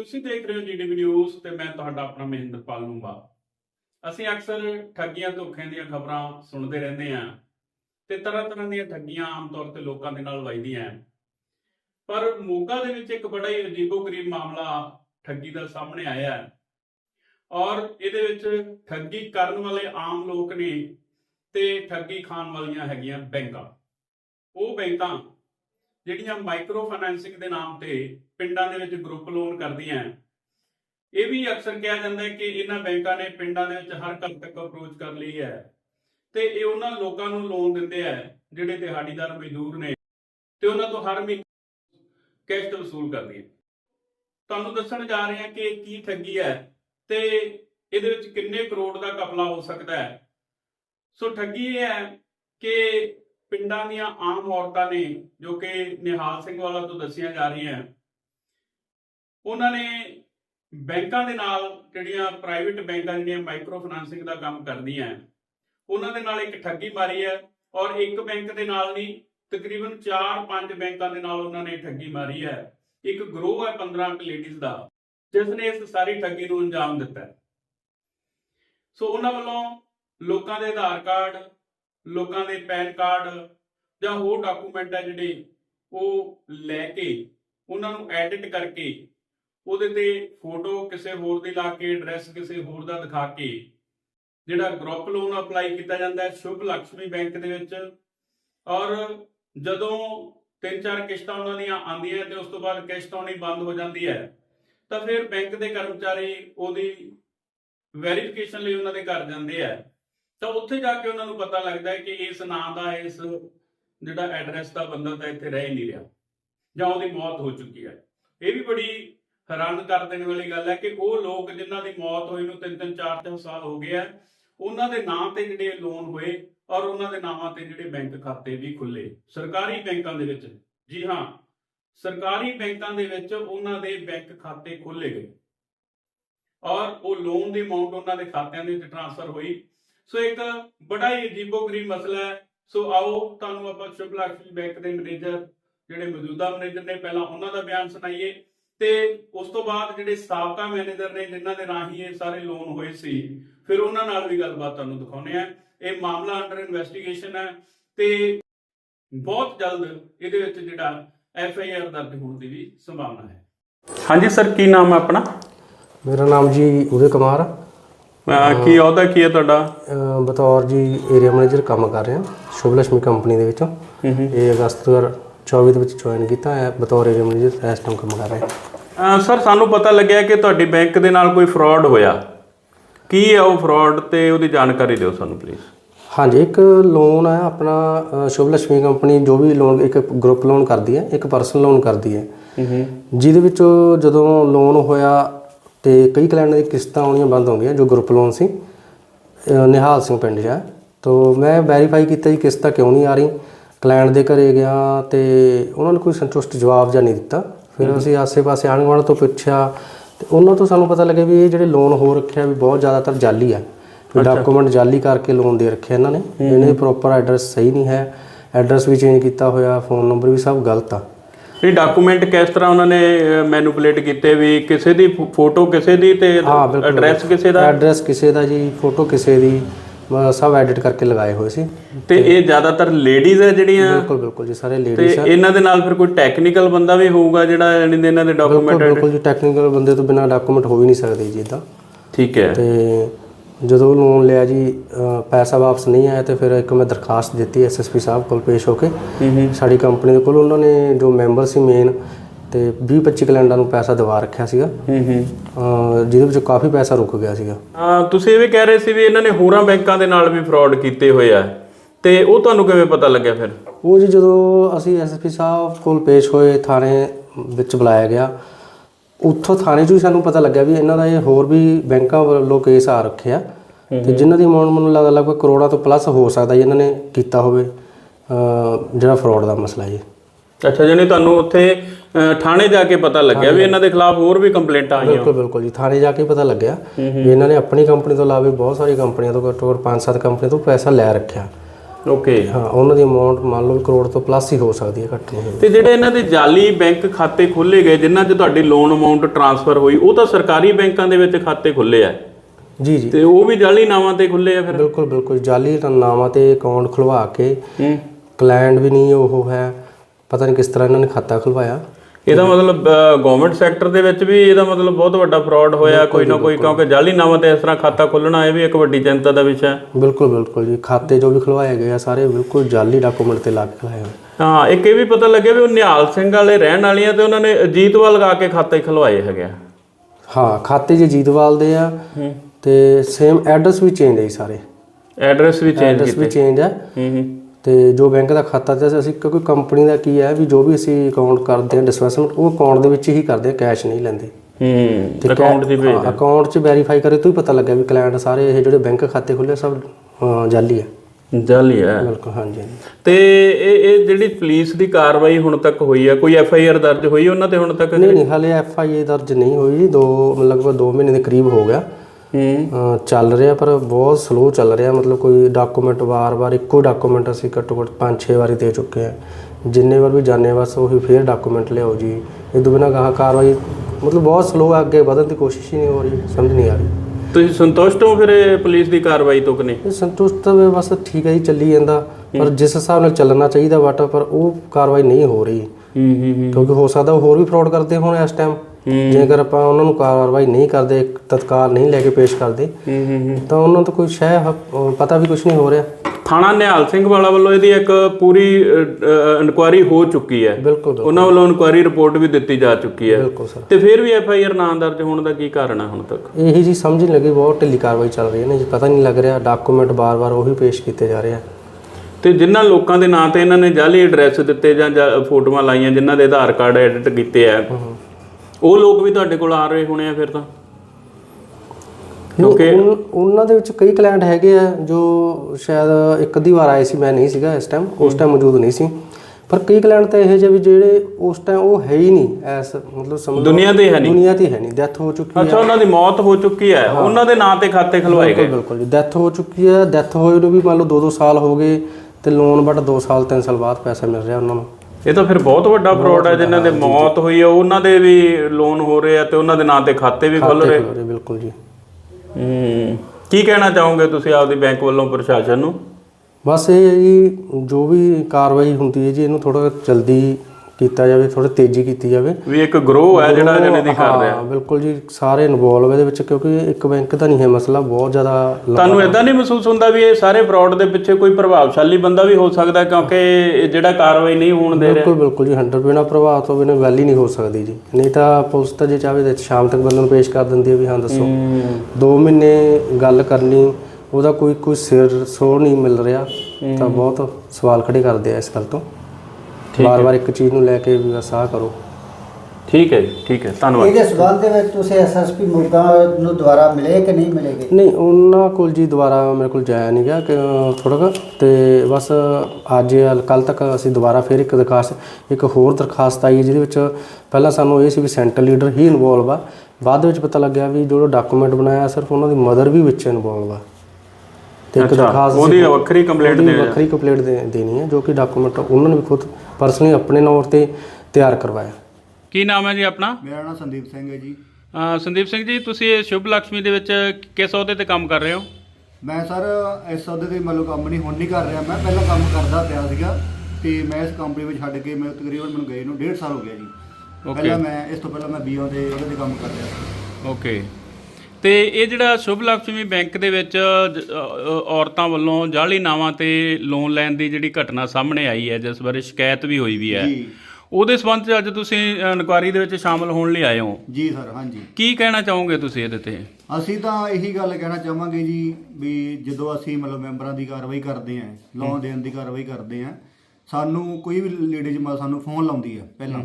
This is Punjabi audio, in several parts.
ਤੁਸੀਂ ਦੇਖ ਰਹੇ ਹੋ ਜੀਡੀਵੀ ਨਿਊਜ਼ ਤੇ ਮੈਂ ਤੁਹਾਡਾ ਆਪਣਾ ਮਹਿੰਦਰਪਾਲ ਲੂੰਬਾ ਅਸੀਂ ਅਕਸਰ ਠੱਗੀਆਂ ਧੋਖਿਆਂ ਦੀਆਂ ਖਬਰਾਂ ਸੁਣਦੇ ਰਹਿੰਦੇ ਹਾਂ ਤੇ ਤਰ੍ਹਾਂ ਤਰ੍ਹਾਂ ਦੀਆਂ ਠੱਗੀਆਂ ਆਮ ਤੌਰ ਤੇ ਲੋਕਾਂ ਦੇ ਨਾਲ ਵੱਜਦੀਆਂ ਪਰ ਮੋਗਾ ਦੇ ਵਿੱਚ ਇੱਕ ਬੜਾ ਹੀ ਅਜੀਬੋ-ਗਰੀਬ ਮਾਮਲਾ ਠੱਗੀ ਦਾ ਸਾਹਮਣੇ ਆਇਆ ਹੈ ਔਰ ਇਹਦੇ ਵਿੱਚ ਠੱਗੀ ਕਰਨ ਵਾਲੇ ਆਮ ਲੋਕ ਨੇ ਤੇ ਠੱਗੀ ਖਾਣ ਵਾਲੀਆਂ ਹੈਗੀਆਂ ਬੈਂਕਾਂ। ਉਹ ਬੈਂਕਾਂ ਜਿਹੜੀਆਂ ਮਾਈਕਰੋ ਫਾਈਨੈਂਸਿੰਗ ਦੇ ਨਾਮ ਤੇ ਪਿੰਡਾਂ ਦੇ ਵਿੱਚ ਗਰੁੱਪ ਲੋਨ ਕਰਦੀਆਂ ਇਹ ਵੀ ਅਕਸਰ ਕਿਹਾ ਜਾਂਦਾ ਹੈ ਕਿ ਇਹਨਾਂ ਬੈਂਕਾਂ ਨੇ ਪਿੰਡਾਂ ਦੇ ਵਿੱਚ ਹਰ ਘਰ ਤੱਕ ਅਪਰੋਚ ਕਰ ਲਈ ਹੈ ਤੇ ਇਹ ਉਹਨਾਂ ਲੋਕਾਂ ਨੂੰ ਲੋਨ ਦਿੰਦੇ ਆ ਜਿਹੜੇ ਦਿਹਾੜੀਦਾਰ ਮਜ਼ਦੂਰ ਨੇ ਤੇ ਉਹਨਾਂ ਤੋਂ ਹਰ ਮਹੀਨੇ ਕਿਸ਼ਤ ਵਸੂਲ ਕਰਦੀ ਹੈ। ਤੁਹਾਨੂੰ ਦੱਸਣ ਜਾ ਰਹੇ ਹਾਂ ਕਿ ਕੀ ਠੱਗੀ ਹੈ ਤੇ ਇਹਦੇ ਵਿੱਚ ਕਿੰਨੇ ਕਰੋੜ ਦਾ ਕਪਲਾ ਹੋ ਸਕਦਾ ਹੈ। ਸੋ ਠੱਗੀ ਇਹ ਹੈ ਕਿ ਪਿੰਡਾਂ ਦੀਆਂ ਆਮ ਔਰਤਾਂ ਨੇ, ਜੋ ਕਿ ਨਿਹਾਲ ਸਿੰਘ ਵਾਲਾ ਤੋਂ ਦੱਸੀਆਂ ਜਾ ਰਹੀਆਂ ਉਹਨਾਂ ਨੇ ਬੈਂਕਾਂ ਦੇ ਨਾਲ ਜਿਹੜੀਆਂ ਪ੍ਰਾਈਵੇਟ ਬੈਂਕਾਂ ਜਿਹੜੀਆਂ ਮਾਈਕਰੋ ਫਾਈਨਾਂਸਿੰਗ ਦਾ ਕੰਮ ਕਰਦੀਆਂ ਉਹਨਾਂ ਦੇ ਨਾਲ ਇੱਕ ਠੱਗੀ ਮਾਰੀ ਹੈ ਔਰ ਇੱਕ ਬੈਂਕ ਦੇ ਨਾਲ ਨਹੀਂ, ਤਕਰੀਬਨ 4-5 ਬੈਂਕਾਂ ਦੇ ਨਾਲ ਉਹਨਾਂ ਨੇ ਠੱਗੀ ਮਾਰੀ ਹੈ। ਇੱਕ ਗਰੋਹ ਹੈ 15 ਲੇਡੀਜ਼ ਦਾ ਜਿਸ ਨੇ ਇਸ ਸਾਰੀ ਠੱਗੀ ਨੂੰ ਅੰਜਾਮ ਦਿੱਤਾ ਸੋ ਉਹਨਾਂ ਵੱਲੋਂ ਲੋਕਾਂ ਦੇ ਆਧਾਰ ਕਾਰਡ ਲੋਕਾਂ ਦੇ ਪੈਨ ਕਾਰਡ ਜਾਂ ਹੋਰ ਡਾਕੂਮੈਂਟ ਹੈ ਜਿਹੜੇ ਉਹ ਲੈ ਕੇ ਉਹਨਾਂ ਨੂੰ ਐਡਿਟ ਕਰਕੇ ਉਹਦੇ ਤੇ ਫੋਟੋ ਕਿਸੇ ਹੋਰ ਦੀ ਲਾ ਕੇ, ਐਡਰੈਸ ਕਿਸੇ ਹੋਰ ਦਾ ਦਿਖਾ ਕੇ ਜਿਹੜਾ ਗਰੁੱਪ ਲੋਨ ਅਪਲਾਈ ਕੀਤਾ ਜਾਂਦਾ ਹੈ, ਸ਼ੁਭ ਲక్ష్ਮੀ ਬੈਂਕ ਦੇ ਵਿੱਚ। ਔਰ ਜਦੋਂ ਤਿੰਨ ਚਾਰ ਕਿਸ਼ਤਾਂ ਉਹਨਾਂ ਦੀਆਂ ਆਉਂਦੀਆਂ ਤੇ ਉਸ ਤੋਂ ਬਾਅਦ ਕਿਸ਼ਤ ਆਉਣੀ ਬੰਦ ਹੋ ਜਾਂਦੀ ਹੈ, ਤਾਂ ਫਿਰ ਬੈਂਕ ਦੇ ਕਰਮਚਾਰੀ ਉਹਦੀ ਵੈਰੀਫਿਕੇਸ਼ਨ ਲਈ ਉਹਨਾਂ ਦੇ ਘਰ ਜਾਂਦੇ ਆ ਤਾਂ ਉੱਥੇ ਜਾ ਕੇ ਉਹਨਾਂ ਨੂੰ ਪਤਾ ਲੱਗਦਾ ਹੈ ਕਿ ਇਸ ਨਾਂ ਦਾ, ਇਸ ਜਿਹੜਾ ਐਡਰੈਸ ਦਾ ਬੰਦਾ ਤਾਂ ਇੱਥੇ ਰਹਿ ਨਹੀਂ ਰਿਹਾ ਜਾਂ ਉਹਦੀ ਮੌਤ ਹੋ ਚੁੱਕੀ ਹੈ। ਇਹ ਵੀ ਬੜੀ ਹੈਰਾਨ ਕਰ ਦੇਣ ਵਾਲੀ ਗੱਲ ਹੈ ਕਿ ਉਹ ਲੋਕ ਜਿਨ੍ਹਾਂ ਦੀ ਮੌਤ ਹੋਈ ਨੂੰ ਤਿੰਨ ਤਿੰਨ, ਚਾਰ ਚਾਰ ਸਾਲ ਹੋ ਗਏ ਆ, ਉਹਨਾਂ ਦੇ ਨਾਂ ਤੇ ਜਿਹੜੇ ਲੋਨ ਹੋਏ ਔਰ ਉਹਨਾਂ ਦੇ ਨਾਮਾਂ ਤੇ ਜਿਹੜੇ ਬੈਂਕ ਖਾਤੇ ਵੀ ਖੁੱਲੇ ਸਰਕਾਰੀ ਬੈਂਕਾਂ ਦੇ ਵਿੱਚ, ਜੀ ਹਾਂ, ਸਰਕਾਰੀ ਬੈਂਕਾਂ ਦੇ ਵਿੱਚ ਉਹਨਾਂ ਦੇ ਬੈਂਕ ਖਾਤੇ ਖੋਲੇ ਗਏ। ਔਰ ਉਹ ਲੋਨ ਦੀ ਅਮਾਉਂਟ ਉਹਨਾਂ ਦੇ ਖਾਤਿਆਂ ਦੇ ਵਿੱਚ ਟ੍ਰਾਂਸਫਰ ਹੋਈ ਸੋ ਇੱਕ ਬੜਾ ਹੀ ਅਜੀਬੋ-ਗਰੀਬ ਮਸਲਾ ਹੈ। ਸੋ ਆਓ ਤੁਹਾਨੂੰ ਆਪਾਂ ਸ਼ੁਭ ਲਕਸ਼ਮੀ ਬੈਂਕ ਦੇ ਮੈਨੇਜਰ ਜਿਹੜੇ ਮੌਜੂਦਾ ਮੈਨੇਜਰ ਨੇ ਪਹਿਲਾਂ ਉਹਨਾਂ ਦਾ ਬਿਆਨ ਸੁਣਾਈਏ। ਤੇ ਉਸ ਤੋਂ ਬਾਅਦ ਜਿਹੜੇ ਸਾਬਕਾ ਮੈਨੇਜਰ ਨੇ ਜਿਨ੍ਹਾਂ ਦੇ ਰਾਹੀਂ ਇਹ ਸਾਰੇ ਲੋਨ ਹੋਏ ਸੀ ਫਿਰ ਉਹਨਾਂ ਨਾਲ ਵੀ ਗੱਲਬਾਤ ਤੁਹਾਨੂੰ ਦਿਖਾਉਣੇ ਆ ਇਹ ਮਾਮਲਾ ਅੰਡਰ ਇਨਵੈਸਟੀਗੇਸ਼ਨ ਹੈ ਤੇ ਬਹੁਤ ਜਲਦ ਇਹਦੇ ਵਿੱਚ ਜਿਹੜਾ ਐਫ ਆਈ ਆਰ ਦਰਜ ਹੋਣ ਦੀ ਵੀ ਸੰਭਾਵਨਾ ਹੈ। ਹਾਂਜੀ ਸਰ ਕੀ ਨਾਮ ਹੈ ਆਪਣਾ? ਮੇਰਾ ਨਾਮ ਜੀ ਉਦੈ ਕੁਮਾਰ। ਅਹ, ਕੀ ਅਹੁਦਾ ਕੀ ਹੈ ਤੁਹਾਡਾ? ਬਤੌਰ ਜੀ ਏਰੀਆ ਮੈਨੇਜਰ ਕੰਮ ਕਰ ਰਿਹਾ ਸ਼ੁਭ ਲక్ష్ਮੀ ਕੰਪਨੀ ਦੇ ਵਿੱਚੋਂ। ਇਹ ਅਗਸਤ 2024 ਦੇ ਵਿੱਚ ਜੁਆਇਨ ਕੀਤਾ ਹੈ ਬਤੌਰ ਏਰੀਆ ਮੈਨੇਜਰ ਇਸ ਟਾਈਮ ਕੰਮ ਕਰ ਰਿਹਾ। ਅਹ, ਸਰ ਸਾਨੂੰ ਪਤਾ ਲੱਗਿਆ ਕਿ ਤੁਹਾਡੀ ਬੈਂਕ ਦੇ ਨਾਲ ਕੋਈ ਫਰਾਡ ਹੋਇਆ। ਕੀ ਹੈ ਉਹ ਫਰਾਡ ਤੇ ਉਹਦੀ ਜਾਣਕਾਰੀ ਦਿਓ ਸਾਨੂੰ ਪਲੀਜ਼ ਹਾਂਜੀ ਇੱਕ ਲੋਨ ਹੈ ਆਪਣਾ ਅਹ ਸ਼ੁਭ ਲక్ష్ਮੀ ਕੰਪਨੀ ਜੋ ਵੀ ਲੋਨ ਇੱਕ ਗਰੁੱਪ ਲੋਨ ਕਰਦੀ ਹੈ ਇੱਕ ਪਰਸਨਲ ਲੋਨ ਕਰਦੀ ਹੈ। ਜਿਹਦੇ ਵਿੱਚ ਜਦੋਂ ਲੋਨ ਹੋਇਆ ਤੇ ਕਈ ਕਲਾਇੰਟ ਦੀ ਕਿਸ਼ਤਾਂ ਆਉਣੀਆਂ ਬੰਦ ਹੋ ਗਈਆਂ ਜੋ ਗਰੁੱਪ ਲੋਨ ਸੀ। ਨਿਹਾਲ ਸਿੰਘ ਪਿੰਡ ਹੈ ਤੋ ਮੈਂ ਵੈਰੀਫਾਈ ਕੀਤਾ ਜੀ ਕਿਸ਼ਤਾਂ ਕਿਉਂ ਨਹੀਂ ਆ ਰਹੀ ਕਲਾਇੰਟ ਦੇ ਘਰੇ ਗਿਆ ਤੇ ਉਹਨਾਂ ਨੇ ਕੋਈ ਸੰਤੁਸ਼ਟ ਜਵਾਬ ਜਾਂ ਨਹੀਂ ਦਿੱਤਾ। ਫਿਰ ਅਸੀਂ ਆਸੇ-ਪਾਸੇ ਆਂਢ ਗੁਆਂਢ ਤੋਂ ਪੁੱਛਿਆ ਤੇ ਉਹਨਾਂ ਤੋਂ ਸਾਨੂੰ ਪਤਾ ਲੱਗਿਆ ਵੀ ਇਹ ਜਿਹੜੇ ਲੋਨ ਹੋ ਰੱਖਿਆ ਵੀ ਬਹੁਤ ਜ਼ਿਆਦਾਤਰ ਜਾਲੀ ਆ। ਡਾਕੂਮੈਂਟ ਜਾਲੀ ਕਰਕੇ ਲੋਨ ਦੇ ਰੱਖਿਆ ਇਹਨਾਂ ਨੇ। ਇਹਨੇ ਪ੍ਰੋਪਰ ਐਡਰੈਸ ਸਹੀ ਨਹੀਂ ਹੈ। ਐਡਰੈਸ ਵੀ ਚੇਂਜ ਕੀਤਾ ਹੋਇਆ ਫੋਨ ਨੰਬਰ ਵੀ ਸਭ ਗਲਤ ਆ। ਇਹ ਡਾਕੂਮੈਂਟ ਕਿਸ ਤਰ੍ਹਾਂ ਉਹਨਾਂ ਨੇ ਮੈਨੂਪੂਲੇਟ ਕੀਤੇ ਵੀ ਕਿਸੇ ਦੀ ਫੋਟੋ ਕਿਸੇ ਦੀ ਤੇ ਹਾਂ, ਬਿਲਕੁਲ। ਐਡਰੈਸ ਕਿਸੇ ਦਾ? ਐਡਰੈਸ ਕਿਸੇ ਦਾ ਜੀ ਫੋਟੋ ਕਿਸੇ ਦੀ ਸਭ ਐਡਿਟ ਕਰਕੇ ਲਗਾਏ ਹੋਏ ਸੀ। ਤੇ ਇਹ ਜ਼ਿਆਦਾਤਰ ਲੇਡੀਜ਼ ਹੈ ਜਿਹੜੀਆਂ? ਬਿਲਕੁਲ ਬਿਲਕੁਲ ਜੀ ਸਾਰੇ ਤੇ ਲੇਡੀਜ਼ ਇਹਨਾਂ ਦੇ ਨਾਲ ਫਿਰ ਕੋਈ ਟੈਕਨੀਕਲ ਬੰਦਾ ਵੀ ਹੋਊਗਾ ਜਿਹੜਾ ਯਾਨੀ ਦੇ ਇਹਨਾਂ ਦੇ ਬਿਲਕੁਲ ਡਾਕੂਮੈਂਟ ਬਿਲਕੁਲ ਜੀ ਟੈਕਨੀਕਲ ਬੰਦੇ ਤੋਂ ਬਿਨਾ ਡਾਕੂਮੈਂਟ ਹੋ ਹੀ ਨਹੀਂ ਸਕਦੇ ਜੀ ਇਦਾਂ ਠੀਕ ਹੈ। ਤੇ ਜਦੋਂ ਲੋਨ ਲਿਆ ਜੀ ਅ, ਪੈਸਾ ਵਾਪਸ ਨਹੀਂ ਆਇਆ ਤੇ ਫਿਰ ਇੱਕ ਮੈਂ ਦਰਖਾਸਤ ਦਿੱਤੀ ਐਸਐਸਪੀ ਸਾਹਿਬ ਕੋਲ ਪੇਸ਼ ਹੋ ਕੇ। ਸਾਡੀ ਕੰਪਨੀ ਦੇ ਕੋਲ ਉਹਨਾਂ ਨੇ ਜੋ ਮੈਂਬਰ ਸੀ ਮੇਨ ਤੇ 20 25 ਕੈਲੰਡਰ ਨੂੰ ਪੈਸਾ ਦਵਾ ਰੱਖਿਆ ਸੀਗਾ। ਹੂੰ ਹੂੰ। ਅ, ਜਿਹਦੇ ਵਿੱਚ ਕਾਫੀ ਪੈਸਾ ਰੁਕ ਗਿਆ ਸੀਗਾ। ਤੁਸੀਂ ਇਹ ਵੀ ਕਹਿ ਰਹੇ ਸੀ ਵੀ ਇਹਨਾਂ ਨੇ ਹੋਰਾਂ ਬੈਂਕਾਂ ਦੇ ਨਾਲ ਵੀ ਫਰਾਡ ਕੀਤੇ ਹੋਏ ਆ। ਤੇ ਉਹ ਤੁਹਾਨੂੰ ਕਿਵੇਂ ਪਤਾ ਲੱਗਿਆ ਫਿਰ? ਉਹ ਜੀ ਜਦੋਂ ਅਸੀਂ ਐਸਐਸਪੀ ਸਾਹਿਬ ਕੋਲ ਪੇਸ਼ ਹੋਏ ਥਾਣੇ ਵਿੱਚ ਬੁਲਾਇਆ ਗਿਆ ਉੱਥੋਂ ਥਾਣੇ 'ਚੋਂ ਹੀ ਸਾਨੂੰ ਪਤਾ ਲੱਗਿਆ ਵੀ ਇਹਨਾਂ ਦਾ ਇਹ ਹੋਰ ਵੀ ਬੈਂਕਾਂ ਵੱਲੋਂ ਕੇਸ ਆ ਰੱਖਿਆ ਤੇ ਜਿਨ੍ਹਾਂ ਦੀ ਅਮਾਉਂਟ ਮੈਨੂੰ ਲੱਗਦਾ ਲਗਭਗ ਕਰੋੜਾਂ ਤੋਂ ਪਲੱਸ ਹੋ ਸਕਦਾ ਜੀ ਇਹਨਾਂ ਨੇ ਕੀਤਾ ਹੋਵੇ ਜਿਹੜਾ ਫਰਾਡ ਦਾ ਮਸਲਾ ਜੀ। ਅੱਛਾ ਜਿਹਨੇ ਤੁਹਾਨੂੰ ਉੱਥੇ ਥਾਣੇ ਜਾ ਕੇ ਪਤਾ ਲੱਗਿਆ ਵੀ ਇਹਨਾਂ ਦੇ ਖਿਲਾਫ ਹੋਰ ਵੀ ਕੰਪਲੇਂਟਾਂ ਆਈਆਂ। ਬਿਲਕੁਲ ਬਿਲਕੁਲ ਜੀ ਥਾਣੇ ਜਾ ਕੇ ਪਤਾ ਲੱਗਿਆ ਵੀ ਇਹਨਾਂ ਨੇ ਆਪਣੀ ਕੰਪਨੀ ਤੋਂ ਇਲਾਵਾ ਬਹੁਤ ਸਾਰੀ ਕੰਪਨੀਆਂ ਤੋਂ ਘੱਟੋ ਘੱਟ 5-7 ਕੰਪਨੀਆਂ ਤੋਂ ਪੈਸਾ ਲੈ ਰੱਖਿਆ। ਓਕੇ ਹਾਂ ਉਹਨਾਂ ਦੀ ਅਮਾਉਂਟ ਮੰਨ ਲਓ ਕਰੋੜ ਤੋਂ ਪਲੱਸ ਹੀ ਹੋ ਸਕਦੀ ਹੈ ਘੱਟ ਨਹੀਂ। ਤੇ ਜਿਹੜੇ ਇਹਨਾਂ ਦੇ ਜਾਲੀ ਬੈਂਕ ਖਾਤੇ ਖੋਲੇ ਗਏ ਜਿਨ੍ਹਾਂ 'ਚ ਤੁਹਾਡੀ ਲੋਨ ਅਮਾਉਂਟ ਟ੍ਰਾਂਸਫਰ ਹੋਈ ਉਹ ਤਾਂ ਸਰਕਾਰੀ ਬੈਂਕਾਂ ਦੇ ਵਿੱਚ ਖਾਤੇ ਖੁੱਲੇ ਆ। ਜੀ ਜੀ। ਤੇ ਉਹ ਵੀ ਜਾਲੀ ਨਾਵਾਂ ਤੇ ਖੁੱਲੇ ਆ ਫਿਰ? ਬਿਲਕੁਲ ਬਿਲਕੁਲ। ਜਾਲੀ ਨਾਮਾਂ ਤੇ ਅਕਾਊਂਟ ਖੁਲਵਾ ਕੇ ਹੂੰ। ਕਲਾਇੰਟ ਵੀ ਨਹੀਂ ਉਹ ਹੈ। ਪਤਾ ਨਹੀਂ ਕਿਸ ਤਰ੍ਹਾਂ ਇਹਨਾਂ ਨੇ ਖਾਤਾ ਖੁਲਵਾਇਆ। ਇਹਦਾ ਮਤਲਬ ਗਵਰਨਮੈਂਟ ਸੈਕਟਰ ਦੇ ਵਿੱਚ ਵੀ ਇਹਦਾ ਮਤਲਬ ਬਹੁਤ ਵੱਡਾ ਫਰਾਡ ਹੋਇਆ ਕੋਈ ਨਾ ਕੋਈ ਕਿਉਂਕਿ ਜਾਲੀ ਨਾਵਾਂ ਤੇ ਇਸ ਤਰ੍ਹਾਂ ਖਾਤਾ ਖੁੱਲਣਾ ਇਹ ਵੀ ਇੱਕ ਵੱਡੀ ਚਿੰਤਾ ਦਾ ਵਿਸ਼ਾ ਹੈ। ਬਿਲਕੁਲ ਬਿਲਕੁਲ ਜੀ। ਖਾਤੇ ਜੋ ਵੀ ਖੁਲਵਾਏ ਗਏ ਆ ਸਾਰੇ ਬਿਲਕੁਲ ਜਾਲੀ ਡਾਕੂਮੈਂਟ ਤੇ ਲਾ ਕੇ ਖੁਲਾਏ ਹੋਏ। ਹਾਂ ਇੱਕ ਇਹ ਵੀ ਪਤਾ ਲੱਗਿਆ ਵੀ ਉਹ ਨਿਹਾਲ ਸਿੰਘ ਵਾਲੇ ਰਹਿਣ ਵਾਲੀਆਂ ਤੇ ਉਹਨਾਂ ਨੇ ਅਜੀਤਵਾਲ ਲਗਾ ਕੇ ਖਾਤੇ ਖਲਵਾਏ ਹੈਗੇ ਆ। ਹਾਂ ਖਾਤੇ ਜੀ ਜੀਤਵਾਲ ਦੇ ਆ। ਤੇ ਸੇਮ ਐਡਰੈਸ ਵੀ ਚੇਂਜ ਹੈ ਜੀ ਸਾਰੇ। ਐਡਰੈਸ ਵੀ ਚੇਂਜ ਐਡਰੈਸ ਵੀ ਚੇਂਜ ਹੈ। ਹੂੰ ਹੂੰ। ਤੇ ਜੋ ਬੈਂਕ ਦਾ ਖਾਤਾ ਤੇ ਅਸੀਂ ਕਿਉਂਕਿ ਕੰਪਨੀ ਦਾ ਕੀ ਹੈ ਵੀ ਜੋ ਵੀ ਅਸੀਂ ਅਕਾਊਂਟ ਕਰਦੇ ਹਾਂ ਡਿਸਬਰਸਮੈਂਟ ਉਹ ਅਕਾਊਂਟ ਦੇ ਵਿੱਚ ਹੀ ਕਰਦੇ ਆ ਕੈਸ਼ ਨਹੀਂ ਲੈਂਦੇ। ਹੂੰ ਅਕਾਊਂਟ ਦੀ ਭੇਜ ਅਕਾਊਂਟ 'ਚ ਵੈਰੀਫਾਈ ਕਰੇ ਤੋਂ ਹੀ ਪਤਾ ਲੱਗਿਆ ਵੀ ਕਲਾਇੰਟ ਸਾਰੇ ਇਹ ਜਿਹੜੇ ਬੈਂਕ ਖਾਤੇ ਖੁੱਲੇ ਸਭ ਅਹ, ਜਾਲੀ ਹੈ। ਜਾਲੀ ਹੈ। ਬਿਲਕੁਲ ਹਾਂਜੀ ਹਾਂਜੀ। ਤੇ ਇਹ ਇਹ ਜਿਹੜੀ ਪੁਲਿਸ ਦੀ ਕਾਰਵਾਈ ਹੁਣ ਤੱਕ ਹੋਈ ਹੈ ਕੋਈ ਐਫ ਆਈ ਆਰ ਦਰਜ ਹੋਈ ਉਹਨਾਂ ਤੇ ਹੁਣ ਤੱਕ? ਨਹੀਂ ਨਹੀਂ ਹਾਲੇ ਐਫ ਆਈ ਏ ਦਰਜ ਨਹੀਂ ਹੋਈ ਦੋ ਲਗਭਗ 2 ਮਹੀਨੇ ਦੇ ਕਰੀਬ ਹੋ ਗਿਆ। ਹੂੰ ਚੱਲ ਰਿਹਾ ਪਰ ਬਹੁਤ ਸਲੋ ਚੱਲ ਰਿਹਾ। ਮਤਲਬ ਕੋਈ ਡਾਕੂਮੈਂਟ ਵਾਰ-ਵਾਰ ਇੱਕੋ ਡਾਕੂਮੈਂਟ ਅਸੀਂ ਘੱਟੋ ਘੱਟ 5-6 ਵਾਰੀ ਦੇ ਚੁੱਕੇ ਹਾਂ। ਜਿੰਨੇ ਵਾਰ ਵੀ ਜਾਣੇ ਬਸ ਉਹੀ ਫੇਰ ਡਾਕੂਮੈਂਟ ਲਿਆਓ ਜੀ। ਇਹ ਤੋਂ ਬਿਨਾਂ ਗਾਹਾਂ ਕਾਰਵਾਈ ਮਤਲਬ ਬਹੁਤ ਸਲੋ ਹੈ ਅੱਗੇ ਵਧਣ ਦੀ ਕੋਸ਼ਿਸ਼ ਹੀ ਨਹੀਂ ਹੋ ਰਹੀ ਸਮਝ ਨਹੀਂ ਆ ਰਹੀ। ਤੁਸੀਂ ਸੰਤੁਸ਼ਟ ਹੋ ਫਿਰ ਪੁਲਿਸ ਦੀ ਕਾਰਵਾਈ ਤੋਂ ਕਿ ਨਹੀਂ? ਸੰਤੁਸ਼ਟ ਤਾਂ ਬਸ ਠੀਕ ਹੈ ਜੀ ਚੱਲੀ ਜਾਂਦਾ। ਪਰ ਜਿਸ ਹਿਸਾਬ ਨਾਲ ਚੱਲਣਾ ਚਾਹੀਦਾ ਵਾਟਾ ਪਰ ਉਹ ਕਾਰਵਾਈ ਨਹੀਂ ਹੋ ਰਹੀ। ਹੂੰ ਹੂੰ ਹੂੰ। ਕਿਉਂਕਿ ਹੋ ਸਕਦਾ ਉਹ ਹੋਰ ਵੀ ਫਰਾਡ ਕਰਦੇ ਹੋਣ ਇਸ ਟਾਈਮ ਜੇਕਰ ਆਪਾਂ ਉਹਨਾਂ ਨੂੰ ਕਾਰਵਾਈ ਨਹੀਂ ਕਰਦੇ ਤਤਕਾਲ ਨਹੀਂ ਲੈ ਕੇ ਪੇਸ਼ ਕਰਦੇ ਤਾਂ ਉਹਨਾਂ ਤੋਂ ਕੋਈ ਸ਼ੈ ਪਤਾ ਵੀ ਕੁਝ ਨਹੀਂ ਹੋ ਰਿਹਾ। ਥਾਣਾ ਨਿਹਾਲ ਸਿੰਘ ਵਾਲਾ ਵੱਲੋਂ ਇਹਦੀ ਇੱਕ ਪੂਰੀ ਇਨਕੁਆਇਰੀ ਹੋ ਚੁੱਕੀ ਹੈ। ਉਹਨਾਂ ਵੱਲੋਂ ਇਨਕੁਆਇਰੀ ਰਿਪੋਰਟ ਵੀ ਦਿੱਤੀ ਜਾ ਚੁੱਕੀ ਹੈ। ਤੇ ਫਿਰ ਵੀ ਐਫ ਆਈ ਆਰ ਨਾ ਦਰਜ ਹੋਣ ਦਾ ਕੀ ਕਾਰਨ ਹੈ ਹੁਣ ਤੱਕ? ਇਹੀ ਜੀ ਸਮਝ ਨਹੀਂ ਲੱਗੀ ਬਹੁਤ ਢਿੱਲੀ ਕਾਰਵਾਈ ਚੱਲ ਰਹੀ ਹੈ ਨਾ ਜੀ। ਪਤਾ ਨਹੀਂ ਲੱਗ ਰਿਹਾ ਡਾਕੂਮੈਂਟ ਬਾਰ-ਬਾਰ ਉਹੀ ਪੇਸ਼ ਕੀਤੇ ਜਾ ਰਹੇ ਆ। ਤੇ ਜਿਨ੍ਹਾਂ ਲੋਕਾਂ ਦੇ ਨਾਂ ਤੇ ਇਹਨਾਂ ਨੇ ਜਾਲੀ ਐਡਰੈਸ ਦਿੱਤੇ ਜਾਂ ਫੋਟੋਆਂ ਲਾਈਆਂ ਜਿਨ੍ਹਾਂ ਦੇ ਆਧਾਰ ਕਾਰਡ ਐਡਿਟ ਕੀਤੇ ਆ ਉਹ ਲੋਕ ਵੀ ਤੁਹਾਡੇ ਕੋਲ ਆ ਰਹੇ ਹੋਣੇ ਆ ਫਿਰ ਤਾਂ? ਕਿਉਂਕਿ ਉਹਨਾਂ ਦੇ ਵਿੱਚ ਕਈ ਕਲਾਇੰਟ ਹੈਗੇ ਆ ਜੋ ਸ਼ਾਇਦ ਇੱਕ ਅੱਧੀ ਵਾਰ ਆਏ ਸੀ ਮੈਂ ਨਹੀਂ ਸੀਗਾ ਇਸ ਟਾਈਮ ਉਸ ਟਾਈਮ ਮੌਜੂਦ ਨਹੀਂ ਸੀ। ਪਰ ਕਈ ਕਲਾਇੰਟ ਤਾਂ ਇਹੋ ਜਿਹੇ ਵੀ ਜਿਹੜੇ ਉਸ ਟਾਈਮ ਉਹ ਹੈ ਹੀ ਨਹੀਂ ਐਸ ਮਤਲਬ ਸਮਝ ਦੁਨੀਆ ਤੇ ਹੈ ਨਹੀਂ। ਦੁਨੀਆ ਤੇ ਹੈ ਨਹੀਂ ਡੈਥ ਹੋ ਚੁੱਕੀ ਅੱਛਾ ਉਹਨਾਂ ਦੀ ਮੌਤ ਹੋ ਚੁੱਕੀ ਹੈ। ਉਹਨਾਂ ਦੇ ਨਾਂ ਤੇ ਖਾਤੇ ਖਲਵਾਏ ਗਏ। ਬਿਲਕੁਲ ਜੀ ਡੈਥ ਹੋ ਚੁੱਕੀ ਹੈ ਡੈਥ ਹੋਏ ਨੂੰ ਵੀ ਮੰਨ ਲਓ 2-2 ਸਾਲ ਹੋ ਗਏ ਤੇ ਲੋਨ ਬਟ 2 ਸਾਲ 3 ਸਾਲ ਬਾਅਦ ਪੈਸਾ ਮਿਲ ਰਿਹਾ ਉਹਨਾਂ ਨੂੰ। ਇਹ ਤਾਂ ਫਿਰ ਬਹੁਤ ਵੱਡਾ ਫਰਾਡ ਹੈ ਜਿਨ੍ਹਾਂ ਦੇ ਮੌਤ ਹੋਈ ਹੈ ਉਹਨਾਂ ਦੇ ਵੀ ਲੋਨ ਹੋ ਰਹੇ ਆ ਤੇ ਉਹਨਾਂ ਦੇ ਨਾਂ ਤੇ ਖਾਤੇ ਵੀ ਖੁੱਲ ਰਹੇ। ਬਿਲਕੁਲ ਬਿਲਕੁਲ ਜੀ। ਹੂੰ ਕੀ ਕਹਿਣਾ ਚਾਹੋਗੇ ਤੁਸੀਂ ਆਪਦੀ ਬੈਂਕ ਵੱਲੋਂ ਪ੍ਰਸ਼ਾਸਨ ਨੂੰ? ਬਸ ਇਹ ਜੀ ਜੋ ਵੀ ਕਾਰਵਾਈ ਹੁੰਦੀ ਹੈ ਜੀ ਇਹਨੂੰ ਥੋੜਾ ਜਲਦੀ ਕੀਤਾ ਜਾਵੇ ਥੋੜਾ ਤੇਜ਼ੀ ਕੀਤੀ ਜਾਵੇ। ਵੀ ਇੱਕ ਗਰੋਹ ਹੈ ਜਿਹੜਾ ਜਣੇ ਦੀ ਕਰ ਰਿਹਾ। ਹਾਂ ਬਿਲਕੁਲ ਜੀ ਸਾਰੇ ਇਨਵੋਲਵ ਇਹਦੇ ਵਿੱਚ ਕਿਉਂਕਿ ਇੱਕ ਬੈਂਕ ਦਾ ਨਹੀਂ ਹੈ ਮਸਲਾ ਬਹੁਤ ਜ਼ਿਆਦਾ ਤੁਹਾਨੂੰ ਇਦਾਂ ਨਹੀਂ ਮਹਿਸੂਸ ਹੁੰਦਾ ਵੀ ਇਹ ਸਾਰੇ ਫਰਾਡ ਦੇ ਪਿੱਛੇ ਕੋਈ ਪ੍ਰਭਾਵਸ਼ਾਲੀ ਬੰਦਾ ਵੀ ਹੋ ਸਕਦਾ ਕਿਉਂਕਿ ਜਿਹੜਾ ਕਾਰਵਾਈ ਨਹੀਂ ਹੋਣ ਦੇ ਰਿਹਾ? ਬਿਲਕੁਲ ਬਿਲਕੁਲ ਜੀ 100 ਬਿਨਾ ਪ੍ਰਭਾਵ ਤੋਂ ਬਿਨਾਂ ਗੱਲ ਹੀ ਨਹੀਂ ਹੋ ਸਕਦੀ ਜੀ। ਨਹੀਂ ਤਾਂ ਪੁਲਿਸ ਤਾਂ ਜੇ ਚਾਹੇ ਤਾਂ ਸ਼ਾਮ ਤੱਕ ਬੰਦੇ ਨੂੰ ਪੇਸ਼ ਕਰ ਦਿੰਦੀ ਹੈ ਵੀ ਹਾਂ ਦੱਸੋ। 2 ਮਹੀਨੇ ਗੱਲ ਕਰਨੀ ਉਹਦਾ ਕੋਈ ਕੋਈ ਸਿਰ ਸੋਹ ਨਹੀਂ ਮਿਲ ਰਿਹਾ। ਤਾਂ ਬਹੁਤ ਸਵਾਲ ਖੜੇ ਕਰਦੇ ਆ ਇਸ ਗੱਲ ਤੋਂ। ਵਾਰ-ਵਾਰ ਇੱਕ ਚੀਜ਼ ਨੂੰ ਲੈ ਕੇ ਵੀ ਬਸ ਆਹ ਕਰੋ। ਠੀਕ ਹੈ ਜੀ ਠੀਕ ਹੈ ਧੰਨਵਾਦ। ਇਹਦੇ ਸਬੰਧ ਦੇ ਵਿੱਚ ਤੁਸੀਂ ਐਸਐਸਪੀ ਮੋਗਾ ਨੂੰ ਦੁਬਾਰਾ ਮਿਲੇ ਕਿ ਨਹੀਂ ਮਿਲੇਗੇ? ਨਹੀਂ ਉਹਨਾਂ ਕੋਲ ਜੀ ਦੁਬਾਰਾ ਮੇਰੇ ਕੋਲ ਜਾਇਆ ਨਹੀਂ ਗਿਆ ਕਿ ਥੋੜਾ ਕੁ। ਤੇ ਬਸ ਅੱਜ ਕੱਲ ਤੱਕ ਅਸੀਂ ਦੁਬਾਰਾ ਫਿਰ ਇੱਕ ਦਰਖਾਸਤ ਇੱਕ ਹੋਰ ਦਰਖਾਸਤ ਆਈ ਹੈ ਜਿਹਦੇ ਵਿੱਚ ਪਹਿਲਾਂ ਸਾਨੂੰ ਇਹ ਸੀ ਵੀ ਸੈਂਟਰ ਲੀਡਰ ਹੀ ਇਨਵੋਲਵ ਆ। ਬਾਅਦ ਵਿੱਚ ਪਤਾ ਲੱਗਿਆ ਵੀ ਜਿਹੜਾ ਡਾਕੂਮੈਂਟ ਬਣਾਇਆ ਸਿਰਫ ਉਹਨਾਂ ਦੀ ਮਦਰ ਵੀ ਵਿੱਚ ਇਨਵੋਲਵ ਆ। ਤੇ ਇੱਕ ਅੱਛਾ ਦਰਖਾਸਤ ਉਹਦੀ ਵੱਖਰੀ ਕੰਪਲੇਂਟ ਉਹਦੀ ਵੱਖਰੀ ਕੰਪਲੇਂਟ ਦੇਣੀ ਹੈ ਜੋ ਕਿ ਡਾਕੂਮੈਂਟ ਉਹਨਾਂ ਨੇ ਵੀ ਖੁਦ ਪਰਸਨਲੀ ਆਪਣੇ ਨੌਰ ਤੇ ਤਿਆਰ ਕਰਵਾਇਆ। ਕੀ ਨਾਮ ਹੈ ਜੀ ਆਪਣਾ? ਮੇਰਾ ਨਾਮ ਸੰਦੀਪ ਸਿੰਘ ਹੈ ਜੀ। ਅਹ ਸੰਦੀਪ ਸਿੰਘ ਜੀ ਤੁਸੀਂ ਇਹ ਸ਼ੁਭ ਲక్ష్ਮੀ ਦੇ ਵਿੱਚ ਕਿਸ ਅਹੁਦੇ ਤੇ ਕੰਮ ਕਰ ਰਹੇ ਹੋ? ਮੈਂ ਸਰ ਇਸ ਅਹੁਦੇ ਤੇ ਮਤਲਬ ਕੰਮ ਨਹੀਂ ਹੁਣ ਨਹੀਂ ਕਰ ਰਿਹਾ। ਮੈਂ ਪਹਿਲਾਂ ਕੰਮ ਕਰਦਾ ਪਿਆ ਸੀਗਾ ਤੇ ਮੈਂ ਇਸ ਕੰਪਨੀ ਵਿੱਚ ਛੱਡ ਕੇ ਮੈਂ ਤਕਰੀਬਨ ਮੈਨੂੰ ਗਏ ਨੂੰ 1.5 ਸਾਲ ਹੋ ਗਿਆ ਜੀ। Okay. ਪਹਿਲਾਂ ਮੈਂ ਇਸ ਤੋਂ ਪਹਿਲਾਂ ਮੈਂ ਬੀਓ ਦੇ ਉਹਦੇ ਤੇ ਕੰਮ ਕਰ ਰਿਹਾ ਸੀ। ਓਕੇ ਤੇ ਇਹ ਜਿਹੜਾ ਸ਼ੁਭ ਲక్ష్ਮੀ ਬੈਂਕ ਦੇ ਵਿੱਚ ਔਰਤਾਂ ਵੱਲੋਂ ਜਾਲੀ ਨਾਵਾਂ ਤੇ ਲੋਨ ਲੈਣ ਦੀ ਜਿਹੜੀ ਘਟਨਾ ਸਾਹਮਣੇ ਆਈ ਹੈ ਜਿਸ ਬਾਰੇ ਸ਼ਿਕਾਇਤ ਵੀ ਹੋਈ ਵੀ ਹੈ। ਜੀ। ਉਹਦੇ ਸਬੰਧ 'ਚ ਅੱਜ ਤੁਸੀਂ ਇਨਕੁਆਰੀ ਦੇ ਵਿੱਚ ਸ਼ਾਮਲ ਹੋਣ ਲਈ ਆਏ ਹੋ। ਜੀ ਸਰ ਹਾਂਜੀ। ਕੀ ਕਹਿਣਾ ਚਾਹੋਗੇ ਤੁਸੀਂ ਇਹਦੇ ਤੇ? ਅਸੀਂ ਤਾਂ ਇਹੀ ਗੱਲ ਕਹਿਣਾ ਚਾਹਾਂਗੇ ਜੀ ਵੀ ਜਦੋਂ ਅਸੀਂ ਮਤਲਬ ਮੈਂਬਰਾਂ ਦੀ ਕਾਰਵਾਈ ਕਰਦੇ ਆਂ ਲੋਨ ਦੇਣ ਦੀ ਕਾਰਵਾਈ ਕਰਦੇ ਆਂ ਸਾਨੂੰ ਕੋਈ ਵੀ ਲੇਡੀਜ਼ ਸਾਨੂੰ ਫੋਨ ਲਾਉਂਦੀ ਹੈ ਪਹਿਲਾਂ।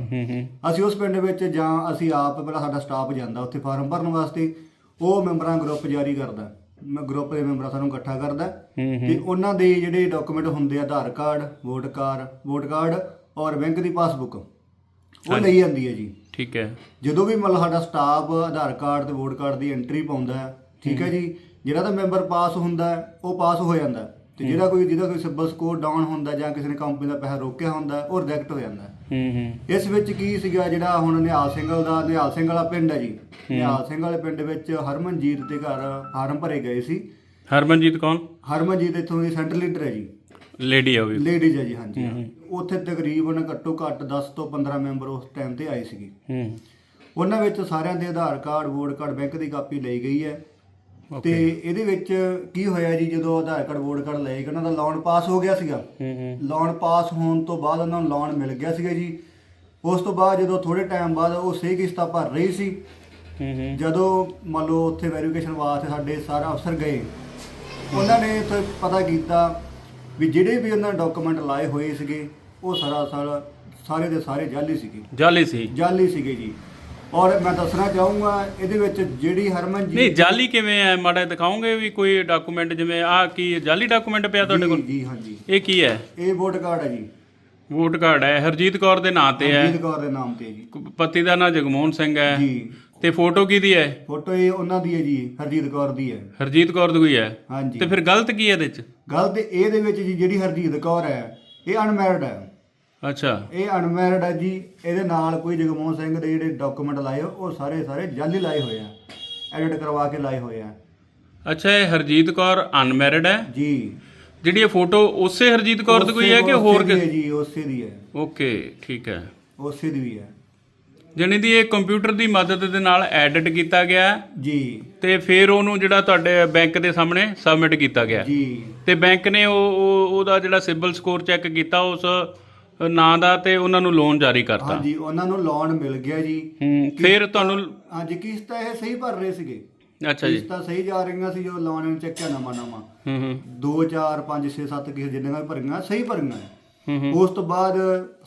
ਅਸੀਂ ਉਸ ਪਿੰਡ ਵਿੱਚ ਜਾਂ ਅਸੀਂ ਆਪ ਪਹਿਲਾਂ ਸਾਡਾ ਸਟਾਫ ਜਾਂਦਾ ਉੱਥੇ ਫਾਰਮ ਭਰਨ ਵਾਸਤੇ। ਉਹ ਮੈਂਬਰਾਂ ਗਰੁੱਪ ਜਾਰੀ ਕਰਦਾ। ਮੈਂ ਗਰੁੱਪ ਦੇ ਮੈਂਬਰਾਂ ਸਾਨੂੰ ਇਕੱਠਾ ਕਰਦਾ। ਤੇ ਉਹਨਾਂ ਦੇ ਜਿਹੜੇ ਡਾਕੂਮੈਂਟ ਹੁੰਦੇ ਆ Aadhaar card vote card vote card ਔਰ ਬੈਂਕ ਦੀ ਪਾਸਬੁੱਕ ਉਹ ਲਈ ਜਾਂਦੀ ਹੈ ਜੀ। ਠੀਕ ਹੈ। ਜਦੋਂ ਵੀ ਮਤਲਬ ਸਾਡਾ ਸਟਾਫ ਆਧਾਰ ਕਾਰਡ ਤੇ ਵੋਟ ਕਾਰਡ ਦੀ ਐਂਟਰੀ ਪਾਉਂਦਾ ਹੈ ਠੀਕ ਹੈ ਜੀ। ਜਿਹੜਾ ਤਾਂ ਮੈਂਬਰ ਪਾਸ ਹੁੰਦਾ ਉਹ ਪਾਸ ਹੋ ਜਾਂਦਾ। ਤੇ ਜਿਹੜਾ ਕੋਈ ਜਿਹਦਾ ਕੋਈ ਸਿਬਲ ਸਕੋਰ ਡਾਊਨ ਹੁੰਦਾ ਜਾਂ ਕਿਸੇ ਨੇ ਕੰਪਨੀ ਦਾ ਪੈਸਾ ਰੋਕਿਆ ਹੁੰਦਾ ਉਹ ਰਿਜੈਕਟ ਹੋ ਜਾਂਦਾ। ਹੂੰ ਹੂੰ। ਇਸ ਵਿੱਚ ਕੀ ਸੀਗਾ ਜਿਹੜਾ ਹੁਣ ਨਿਹਾਲ ਸਿੰਘਲ ਦਾ ਨਿਹਾਲ ਸਿੰਘ ਵਾਲਾ ਪਿੰਡ ਹੈ ਜੀ। ਨਿਹਾਲ ਸਿੰਘ ਵਾਲੇ ਪਿੰਡ ਵਿੱਚ ਹਰਮਨਜੀਤ ਦੇ ਘਰ ਫਾਰਮ ਭਰੇ ਗਏ ਸੀ। ਹਰਮਨਜੀਤ ਕੌਣ? ਹਰਮਨਜੀਤ ਇੱਥੋਂ ਦੀ ਸੈਂਟਰ ਲੀਡਰ ਹੈ ਜੀ। ਲੇਡੀ ਆ ਉਹ ਵੀ। ਲੇਡੀਜ਼ ਹੈ ਜੀ ਹਾਂਜੀ। ਉੱਥੇ ਤਕਰੀਬਨ ਘੱਟੋ ਘੱਟ 10 ਤੋਂ 15 ਮੈਂਬਰ ਉਸ ਟਾਈਮ ਤੇ ਆਏ ਸੀਗੇ। ਹੂੰ। ਉਹਨਾਂ ਵਿੱਚ ਸਾਰਿਆਂ ਦੇ Aadhaar card vote card bank ਦੀ ਕਾਪੀ ਲਈ ਗਈ ਹੈ। ਤੇ ਇਹਦੇ ਵਿੱਚ ਕੀ ਹੋਇਆ ਜੀ ਜਦੋਂ ਆਧਾਰ ਕਾਰਡ ਵੋਟ ਕਾਰਡ ਲਏ ਗਏ ਉਹਨਾਂ ਦਾ ਲੋਨ ਪਾਸ ਹੋ ਗਿਆ ਸੀਗਾ। ਲੋਨ ਪਾਸ ਹੋਣ ਤੋਂ ਬਾਅਦ ਉਹਨਾਂ ਨੂੰ ਲੋਨ ਮਿਲ ਗਿਆ ਸੀਗਾ ਜੀ। ਉਸ ਤੋਂ ਬਾਅਦ ਜਦੋਂ ਥੋੜੇ ਟਾਈਮ ਬਾਅਦ ਉਹ ਸਹੀ ਕਿਸ਼ਤਾਂ ਭਰ ਰਹੀ ਸੀ ਜਦੋਂ ਮੰਨ ਲਓ ਉੱਥੇ ਵੈਰੀਫਿਕੇਸ਼ਨ ਵਾਸਤੇ ਸਾਡੇ ਸਾਰਾ ਅਫਸਰ ਗਏ ਉਹਨਾਂ ਨੇ ਉੱਥੇ ਪਤਾ ਕੀਤਾ ਵੀ ਜਿਹੜੇ ਵੀ ਉਹਨਾਂ ਡਾਕੂਮੈਂਟ ਲਾਏ ਹੋਏ ਸੀਗੇ ਉਹ ਸਰਾਸਰ ਸਾਰੇ ਦੇ ਸਾਰੇ ਜਾਲੀ ਸੀਗੇ। ਜਾਲੀ ਸੀ। ਜਾਲੀ ਸੀਗੇ ਜੀ। ਔਰ ਮੈਂ ਦੱਸਣਾ ਚਾਹੂੰਗਾ ਇਹਦੇ ਵਿੱਚ ਜਿਹੜੀ ਹਰਮਨ ਜੀ ਨਹੀਂ ਜਾਲੀ ਕਿਵੇਂ ਹੈ? ਮਾੜਾ ਦਿਖਾਓਗੇ ਵੀ ਕੋਈ ਡਾਕੂਮੈਂਟ ਜਿਵੇਂ ਆ ਕੀ ਜਾਲੀ ਡਾਕੂਮੈਂਟ ਪਿਆ ਤੁਹਾਡੇ ਕੋਲ? ਜੀ ਹਾਂਜੀ। ਇਹ ਕੀ ਹੈ? ਇਹ ਵੋਟ ਕਾਰਡ ਹੈ ਜੀ। ਵੋਟ ਕਾਰਡ ਹੈ। ਹਰਜੀਤ ਕੌਰ ਦੇ ਨਾਂ ਤੇ ਹੈ। ਜੀਤ ਕੌਰ ਦੇ ਨਾਮ ਤੇ ਜੀ। ਪਤੀ ਦਾ ਨਾਂ ਜਗਮੋਹਨ ਸਿੰਘ ਹੈ। ਜੀ। ਤੇ ਫੋਟੋ ਕਿਹਦੀ ਹੈ? ਫੋਟੋ ਇਹ ਉਹਨਾਂ ਦੀ ਹੈ ਜੀ ਹਰਜੀਤ ਕੌਰ ਦੀ ਹੈ। ਹਰਜੀਤ ਕੌਰ ਦੀ ਹੋਈ ਹੈ? ਹਾਂਜੀ। ਤੇ ਫਿਰ ਗਲਤ ਕੀ ਹੈ ਇਹਦੇ ਚ? ਗੱਲ ਤੇ ਇਹਦੇ ਵਿੱਚ ਜੀ ਜਿਹੜੀ ਹਰਜੀਤ ਕੌਰ ਹੈ ਇਹ ਅਨਮੈਰਿਡ ਹੈ। ਅੱਛਾ। ਇਹ ਅਨਮੈਰਿਡ ਹੈ ਜੀ ਇਹਦੇ ਨਾਲ ਕੋਈ ਜਗਮੋਹਨ ਸਿੰਘ ਦੇ ਜਿਹੜੇ ਡਾਕੂਮੈਂਟ ਲਾਏ ਹੋ, ਉਹ ਸਾਰੇ ਸਾਰੇ ਜਾਲੀ ਲਾਏ ਹੋਏ ਆ। ਐਡਿਟ ਕਰਵਾ ਕੇ ਲਾਏ ਹੋਏ ਆ। ਅੱਛਾ ਇਹ ਹਰਜੀਤ ਕੌਰ ਅਨਮੈਰਿਡ ਹੈ? ਜੀ। ਜਿਹੜੀ ਇਹ ਫੋਟੋ ਉਸੇ ਹਰਜੀਤ ਕੌਰ ਦੀ ਕੋਈ ਹੈ ਕਿ ਹੋਰ ਉਸੇ ਦੀ ਹੈ ਜੀ ਉਸੇ ਦੀ ਹੈ। ਓਕੇ ਠੀਕ ਹੈ। ਉਸੇ ਦੀ ਵੀ ਹੈ। ਜਾਣੀ ਦੀ ਇਹ ਕੰਪਿਊਟਰ ਦੀ ਮਦਦ ਦੇ ਨਾਲ ਐਡਿਟ ਕੀਤਾ ਗਿਆ ਹੈ ਜੀ। ਤੇ ਫਿਰ ਉਹਨੂੰ ਜਿਹੜਾ ਤੁਹਾਡੇ ਬੈਂਕ ਦੇ ਸਾਹਮਣੇ ਸਬਮਿਟ ਕੀਤਾ ਗਿਆ ਜੀ। ਤੇ ਬੈਂਕ ਨੇ ਉਹ ਉਹ- ਉਹਦਾ ਜਿਹੜਾ ਸਿਬਲ ਸਕੋਰ ਚੈੱਕ ਕੀਤਾ ਉਸ ਨਾਂ ਦਾ ਤੇ ਉਹਨਾਂ ਨੂੰ ਲੋਨ ਜਾਰੀ ਕਰਤਾ। ਹਾਂਜੀ ਉਹਨਾਂ ਨੂੰ ਲੋਨ ਮਿਲ ਗਿਆ ਜੀ। ਹੂੰ ਫਿਰ ਤੁਹਾਨੂੰ ਹਾਂਜੀ ਕਿਸ਼ਤਾਂ ਇਹ ਸਹੀ ਭਰ ਰਹੇ ਸੀਗੇ? ਅੱਛਾ ਜੀ। ਕਿਸ਼ਤਾਂ ਸਹੀ ਜਾ ਰਹੀਆਂ ਸੀ ਜੋ ਲੋਨ ਇਹਨੂੰ ਚੱਕਿਆ ਨਵਾਂ ਨਵਾਂ? ਹੂੰ ਹੂੰ। 2 4 5 6 7 ਕਿਸੇ ਜਿੰਨੀਆਂ ਵੀ ਭਰੀਆਂ ਸਹੀ ਭਰੀਆਂ ਹੈ। ਹੂੰ ਉਸ ਤੋਂ ਬਾਅਦ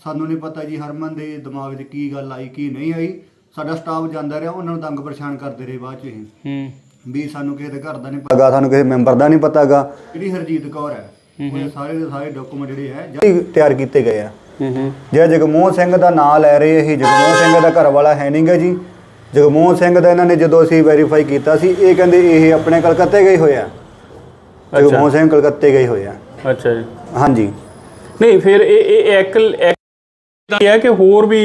ਸਾਨੂੰ ਨਹੀਂ ਪਤਾ ਜੀ ਹਰਮਨ ਦੇ ਦਿਮਾਗ 'ਚ ਕੀ ਗੱਲ ਆਈ ਕੀ ਨਹੀਂ ਆਈ। ਸਾਡਾ ਸਟਾਫ ਜਾਂਦਾ ਰਿਹਾ ਉਹਨਾਂ ਨੂੰ ਤੰਗ ਪਰੇਸ਼ਾਨ ਕਰਦੇ ਰਹੇ ਬਾਅਦ 'ਚ ਇਹ। ਹੂੰ। ਵੀ ਸਾਨੂੰ ਕਿਸੇ ਦੇ ਘਰ ਦਾ ਨਹੀਂ ਪਤਾਗਾ ਸਾਨੂੰ ਕਿਸੇ ਮੈਂਬਰ ਦਾ ਨਹੀਂ ਪਤਾਗਾ ਜਿਹੜੀ ਹਰਜੀਤ ਕੌਰ ਹੈ। ਉਹ ਸਾਰੇ ਦੇ ਸਾਰੇ ਡਾਕੂਮੈਂਟ ਜਿਹੜੇ ਹੈ ਜਾਲੀ ਤਿਆਰ ਕੀਤੇ ਗਏ ਆ। ਹੂੰ ਹੂੰ। ਜਿਹੜਾ ਜਗਮੋਹਨ ਸਿੰਘ ਦਾ ਨਾਮ ਲੈ ਰਹੇ ਇਹ ਜਗਮੋਹਨ ਸਿੰਘ ਦਾ ਘਰ ਵਾਲਾ ਹੈ ਨਹੀਂਗਾ ਜੀ। ਜਗਮੋਹਨ ਸਿੰਘ ਦਾ ਇਹਨਾਂ ਨੇ ਜਦੋਂ ਅਸੀਂ ਵੈਰੀਫਾਈ ਕੀਤਾ ਸੀ ਇਹ ਕਹਿੰਦੇ ਇਹ ਆਪਣੇ ਕਲਕੱਤੇ ਗਏ ਹੋਏ ਆ। ਜਗਮੋਹਨ ਸਿੰਘ ਕਲਕੱਤੇ ਗਏ ਹੋਏ ਆ। ਅੱਛਾ ਜੀ। ਹਾਂਜੀ। ਨਹੀਂ ਫਿਰ ਇਹ ਇਹ ਇੱਕ ਇੱਕ ਤਾਂ ਇਹ ਹੈ ਕਿ ਹੋਰ ਵੀ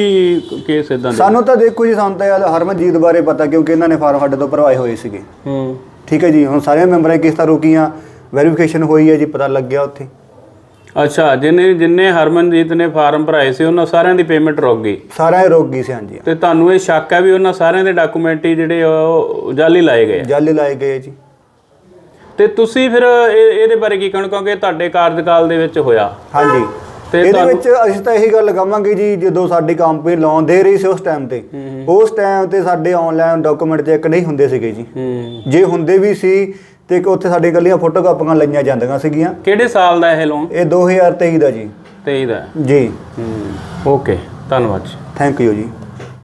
ਕੇਸ ਇਦਾਂ ਦੇ? ਸਾਨੂੰ ਤਾਂ ਦੇਖੋ ਜੀ ਸਾਨੂੰ ਤਾਂ ਯਾਰ ਹਰਮਨਜੀਤ ਬਾਰੇ ਪਤਾ ਕਿਉਂਕਿ ਇਹਨਾਂ ਨੇ ਫਾਰਮ ਸਾਡੇ ਤੋਂ ਭਰਵਾਏ ਹੋਏ ਸੀਗੇ। ਹੂੰ। ਠੀਕ ਹੈ ਜੀ ਹੁਣ ਸਾਰੇ ਮੈਂਬਰਾਂ ਦੀ ਕਿਸ਼ਤਾਂ ਰੁਕੀਆਂ। ਵੈਰੀਫਿਕੇਸ਼ਨ ਹੋਈ ਹੈ ਜੀ ਪਤਾ ਲੱਗ ਗਿਆ ਉੱਥੇ। ਅੱਛਾ ਜਿਨੇ ਜਿਨੇ ਹਰਮਨਜੀਤ ਨੇ ਫਾਰਮ ਭਰਾਏ ਸੀ ਉਹਨਾਂ ਸਾਰਿਆਂ ਦੀ ਪੇਮੈਂਟ ਰੁਕ ਗਈ? ਸਾਰਾ ਇਹ ਰੁਕ ਗਈ ਸੀ ਹਾਂਜੀ। ਤੇ ਤੁਹਾਨੂੰ ਇਹ ਸ਼ੱਕ ਹੈ ਵੀ ਉਹਨਾਂ ਸਾਰਿਆਂ ਦੇ ਡਾਕੂਮੈਂਟ ਹੀ ਜਿਹੜੇ ਉਹ ਜਾਲੀ ਲਾਏ ਗਏ ਆ। ਜਾਲੀ ਲਾਏ ਗਏ ਜੀ। ਤੇ ਤੁਸੀਂ ਫਿਰ ਇਹ- ਇਹਦੇ ਬਾਰੇ ਕੀ ਕਹਿਣਾ ਕਿਉਂਕਿ ਤੁਹਾਡੇ ਕਾਰਜਕਾਲ ਦੇ ਵਿੱਚ ਹੋਇਆ। ਹਾਂਜੀ। ਤੇ ਇਹਦੇ ਤੁਹਾਨੂੰ- ਵਿੱਚ ਅਸੀਂ ਤਾਂ ਇਹੀ ਗੱਲ ਕਹਾਂਗੇ ਜੀ ਜਦੋਂ ਸਾਡੀ ਕੰਪਨੀ ਲੋਨ ਦੇ ਰਹੀ ਸੀ ਉਸ ਟਾਈਮ ਤੇ ਉਸ ਟਾਈਮ ਤੇ ਸਾਡੇ ਆਨਲਾਈਨ ਡਾਕੂਮੈਂਟ ਚੈੱਕ ਨਹੀਂ ਹੁੰਦੇ ਸੀਗੇ ਜੀ। ਹੂੰ। ਜੇ ਹੁੰਦੇ ਵੀ ਸੀ ਤੇ ਇੱਕ ਉੱਥੇ ਸਾਡੇ ਗੱਲੀਆਂ ਫੋਟੋ ਕਾਪੀਆਂ ਲਈਆਂ ਜਾਂਦੀਆਂ ਸੀਗੀਆਂ। ਕਿਹੜੇ ਸਾਲ ਦਾ ਇਹ ਲੋਨ ਇਹ 2023 ਦਾ ਜੀ। 23 ਦਾ। ਜੀ। ਹੂੰ ਓਕੇ ਧੰਨਵਾਦ ਜੀ। ਥੈਂਕ ਯੂ ਜੀ।